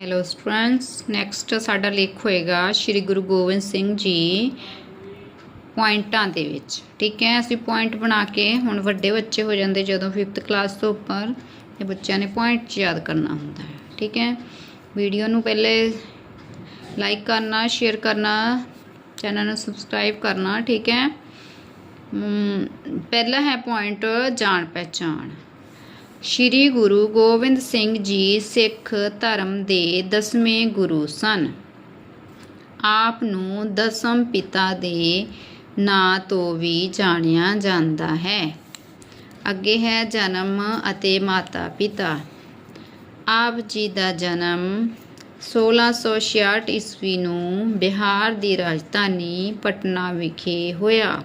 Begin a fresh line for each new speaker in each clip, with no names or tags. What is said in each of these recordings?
Hello students next ਸਾਡਾ ਲੇਖ ਹੋਏਗਾ ਸ਼੍ਰੀ ਗੁਰੂ ਗੋਬਿੰਦ ਸਿੰਘ ਜੀ ਪੁਆਇੰਟਾਂ ਦੇ ਵਿੱਚ। ਠੀਕ ਹੈ ਅਸੀਂ ਪੁਆਇੰਟ ਬਣਾ ਕੇ ਹੁਣ ਵੱਡੇ ਬੱਚੇ ਹੋ ਜਾਂਦੇ ਜਦੋਂ 5th ਕਲਾਸ ਤੋਂ ਉੱਪਰ ਇਹ ਬੱਚਿਆਂ ਨੇ ਪੁਆਇੰਟ ਯਾਦ ਕਰਨਾ ਹੁੰਦਾ ਹੈ। ਠੀਕ ਹੈ ਵੀਡੀਓ ਨੂੰ ਪਹਿਲੇ ਲਾਈਕ ਕਰਨਾ ਸ਼ੇਅਰ ਕਰਨਾ ਚੈਨਲ ਨੂੰ ਸਬਸਕ੍ਰਾਈਬ ਕਰਨਾ। ਠੀਕ ਹੈ ਅਮ, ਪਹਿਲਾ ਹੈ ਪੁਆਇੰਟ ਜਾਣ ਪਹਿਚਾਣ ਸ਼੍ਰੀ ਗੁਰੂ ਗੋਬਿੰਦ ਸਿੰਘ ਜੀ ਸਿੱਖ ਧਰਮ ਦੇ ਦਸਵੇਂ ਗੁਰੂ ਸਨ। ਆਪ ਨੂੰ ਦਸਮ ਪਿਤਾ ਦੇ ਨਾਂ ਤੋਂ ਵੀ ਜਾਣਿਆ ਜਾਂਦਾ ਹੈ। ਅੱਗੇ ਹੈ ਜਨਮ ਅਤੇ ਮਾਤਾ ਪਿਤਾ। ਆਪ ਜੀ ਦਾ ਜਨਮ 1666 ਈਸਵੀ ਨੂੰ ਬਿਹਾਰ ਦੀ ਰਾਜਧਾਨੀ ਪਟਨਾ ਵਿਖੇ ਹੋਇਆ।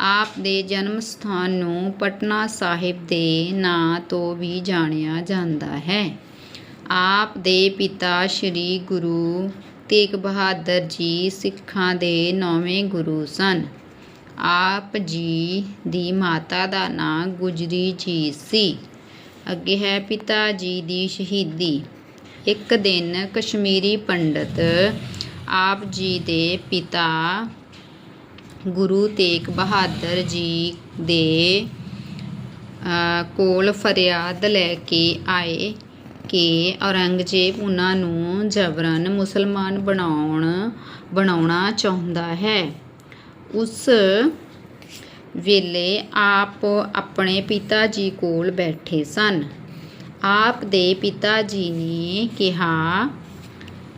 ਆਪ ਦੇ ਜਨਮ ਸਥਾਨ ਨੂੰ ਪਟਨਾ ਸਾਹਿਬ ਦੇ ਨਾਂ ਤੋਂ ਵੀ ਜਾਣਿਆ ਜਾਂਦਾ ਹੈ। ਆਪ ਦੇ ਪਿਤਾ ਸ੍ਰੀ ਗੁਰੂ ਤੇਗ ਬਹਾਦਰ ਜੀ ਸਿੱਖਾਂ ਦੇ ਨੌਵੇਂ ਗੁਰੂ ਸਨ। ਆਪ ਜੀ ਦੀ ਮਾਤਾ ਦਾ ਨਾਂ ਗੁਜਰੀ ਜੀ ਸੀ। ਅੱਗੇ ਹੈ ਪਿਤਾ ਜੀ ਦੀ ਸ਼ਹੀਦੀ। ਇੱਕ ਦਿਨ ਕਸ਼ਮੀਰੀ ਪੰਡਤ ਆਪ ਜੀ ਦੇ ਪਿਤਾ ਗੁਰੂ ਤੇਗ ਬਹਾਦਰ ਜੀ ਦੇ ਕੋਲ ਫਰਿਆਦ ਲੈ ਕੇ ਆਏ ਕਿ ਔਰੰਗਜ਼ੇਬ ਉਹਨਾਂ ਨੂੰ ਜਬਰਨ ਮੁਸਲਮਾਨ ਬਣਾਉਣ, ਬਣਾਉਣਾ ਚਾਹੁੰਦਾ ਹੈ। ਉਸ ਵੇਲੇ ਆਪ ਆਪਣੇ ਪਿਤਾ ਜੀ ਕੋਲ ਬੈਠੇ ਸਨ। ਆਪ ਦੇ ਪਿਤਾ ਜੀ ਨੇ ਕਿਹਾ,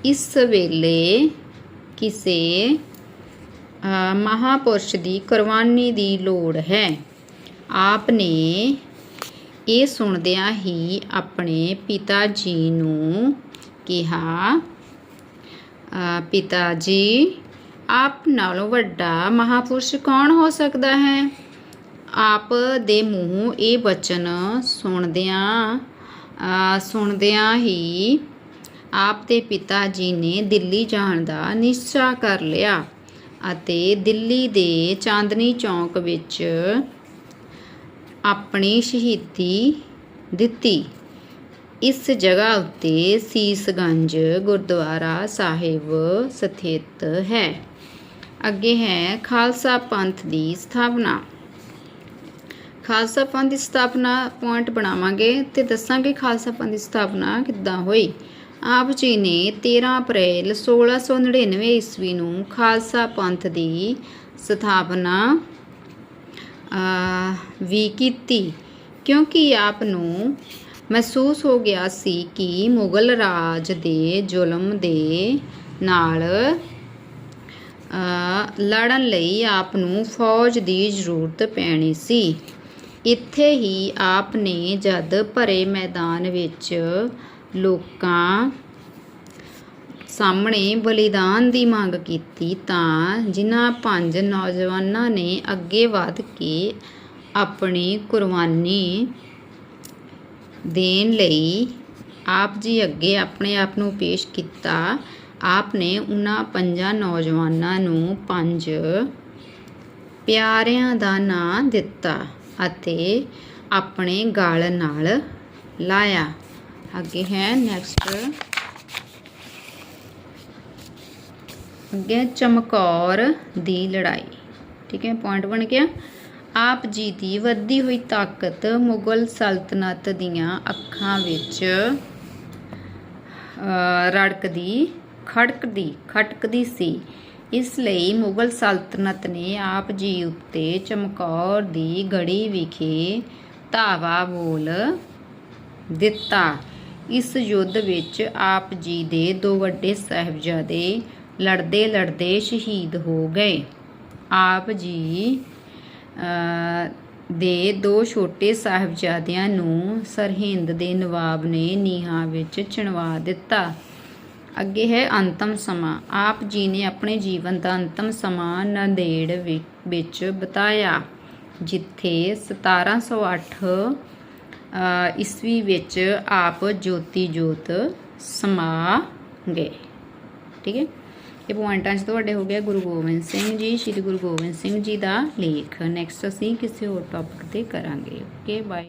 ਇਸ ਵੇਲੇ ਕਿਸੇ ਮਹਾਪੁਰਸ਼ ਦੀ ਕੁਰਬਾਨੀ ਦੀ ਲੋੜ ਹੈ। ਆਪ ਨੇ ਇਹ ਸੁਣਦਿਆਂ ਹੀ ਆਪਣੇ ਪਿਤਾ ਜੀ ਨੂੰ ਕਿਹਾ ਪਿਤਾ ਜੀ, ਆਪ ਨਾਲੋਂ ਵੱਡਾ ਮਹਾਪੁਰਸ਼ ਕੌਣ ਹੋ ਸਕਦਾ ਹੈ? ਆਪ ਦੇ ਮੂੰਹੋਂ ਇਹ ਬਚਨ ਸੁਣਦਿਆਂ ਸੁਣਦਿਆਂ ਹੀ ਆਪ ਦੇ ਪਿਤਾ ਜੀ ਨੇ ਦਿੱਲੀ ਜਾਣ ਦਾ ਨਿਸ਼ਚਾ ਕਰ ਲਿਆ। ਅਤੇ ਦਿੱਲੀ ਦੇ ਚਾਂਦਨੀ ਚੌਂਕ ਵਿੱਚ ਆਪਣੀ ਸ਼ਹੀਦੀ ਦਿੱਤੀ। ਇਸ ਜਗ੍ਹਾ ਉੱਤੇ ਸੀਸਗੰਜ ਗੁਰਦੁਆਰਾ ਸਾਹਿਬ ਸਥਿਤ ਹੈ। ਅੱਗੇ ਹੈ ਖਾਲਸਾ ਪੰਥ ਦੀ ਸਥਾਪਨਾ। ਖਾਲਸਾ ਪੰਥ ਦੀ ਸਥਾਪਨਾ ਪੁਆਇੰਟ ਬਣਾਵਾਂਗੇ ਤੇ ਦੱਸਾਂਗੇ ਖਾਲਸਾ ਪੰਥ ਦੀ ਸਥਾਪਨਾ ਕਿੱਦਾਂ ਹੋਈ। ਆਪ ਜੀ ਨੇ 13 ਅਪ੍ਰੈਲ 1699 ਈਸਵੀ ਨੂੰ ਖਾਲਸਾ ਪੰਥ ਦੀ ਸਥਾਪਨਾ ਅ, ਵੀ ਕੀਤੀ। ਕਿਉਂਕਿ ਆਪ ਨੂੰ ਮਹਿਸੂਸ ਹੋ ਗਿਆ ਸੀ ਕਿ ਮੁਗਲ ਰਾਜ ਦੇ ਜ਼ੁਲਮ ਦੇ ਨਾਲ ਅ, ਲੜਨ ਲਈ ਆਪ ਨੂੰ ਫੌਜ ਦੀ ਜ਼ਰੂਰਤ ਪੈਣੀ ਸੀ। ਇੱਥੇ ਹੀ ਆਪ ਨੇ ਜਦ ਭਰੇ ਮੈਦਾਨ ਵਿੱਚ ਲੋਕਾਂ ਸਾਹਮਣੇ ਬਲੀਦਾਨ ਦੀ ਮੰਗ ਕੀਤੀ ਤਾਂ ਜਿਨ੍ਹਾਂ ਪੰਜ ਨੌਜਵਾਨਾਂ ਨੇ ਅੱਗੇ ਵਧ ਕੇ ਆਪਣੀ ਕੁਰਬਾਨੀ ਦੇਣ ਲਈ ਆਪ ਜੀ ਅੱਗੇ ਆਪਣੇ ਆਪ ਨੂੰ ਪੇਸ਼ ਕੀਤਾ, ਆਪ ਨੇ ਉਹਨਾਂ ਪੰਜਾਂ ਨੌਜਵਾਨਾਂ ਨੂੰ ਪੰਜ ਪਿਆਰਿਆਂ ਦਾ ਨਾਂ ਦਿੱਤਾ ਅਤੇ ਆਪਣੇ ਗਾਲ ਨਾਲ ਲਾਇਆ। ਅੱਗੇ ਹੈ ਨੈਕਸਟ ਅੱਗੇ ਚਮਕੌਰ ਦੀ ਲੜਾਈ। ਠੀਕ ਹੈ ਪੁਆਇੰਟ ਬਣ ਗਿਆ। ਆਪ ਜੀ ਦੀ ਵੱਧਦੀ ਹੋਈ ਤਾਕਤ ਮੁਗਲ ਸਲਤਨਤ ਦੀਆਂ ਅੱਖਾਂ ਵਿੱਚ ਰੜਕਦੀ, ਖੜਕਦੀ, ਖਟਕਦੀ ਸੀ। ਇਸ ਲਈ ਮੁਗਲ ਸਲਤਨਤ ਨੇ ਆਪ ਜੀ ਉੱਤੇ ਚਮਕੌਰ ਦੀ ਗੜੀ ਵਿਖੇ ਧਾਵਾ ਬੋਲ ਦਿੱਤਾ। ਇਸ ਯੁੱਧ ਵਿੱਚ ਆਪ ਜੀ ਦੇ ਦੋ ਵੱਡੇ ਸਾਹਿਬਜ਼ਾਦੇ ਲੜਦੇ ਲੜਦੇ ਸ਼ਹੀਦ ਹੋ ਗਏ। ਆਪ ਜੀ ਦੇ ਦੋ ਛੋਟੇ ਸਾਹਿਬਜ਼ਾਦਿਆਂ ਨੂੰ ਸਰਹਿੰਦ ਦੇ ਨਵਾਬ ਨੇ ਨੀਹਾਂ ਵਿੱਚ ਚਿਣਵਾ ਦਿੱਤਾ। ਅੱਗੇ ਹੈ ਅੰਤਮ ਸਮਾਂ। ਆਪ ਜੀ ਨੇ ਆਪਣੇ ਜੀਵਨ ਦਾ ਅੰਤਮ ਸਮਾਂ ਨੰਦੇੜ ਵਿ- ਵਿੱਚ ਬਿਤਾਇਆ ਜਿੱਥੇ 1708 ਅ, ਈਸਵੀ ਵਿੱਚ ਆਪ ਜੋਤੀ ਜੋਤ ਸਮਾ ਗਏ ਠੀਕ ਹੈ? ਇਹ ਪੁਆਇੰਟਾਂ 'ਚ ਤੁਹਾਡੇ ਹੋ ਗਿਆ ਗੁਰੂ ਗੋਬਿੰਦ ਸਿੰਘ ਜੀ, ਸ਼੍ਰੀ ਗੁਰੂ ਗੋਬਿੰਦ ਸਿੰਘ ਜੀ ਦਾ ਲੇਖ। ਨੈਕਸਟ ਅਸੀਂ ਕਿਸੇ ਹੋਰ ਟੌਪਿਕ ਤੇ ਕਰਾਂਗੇ। Okay bye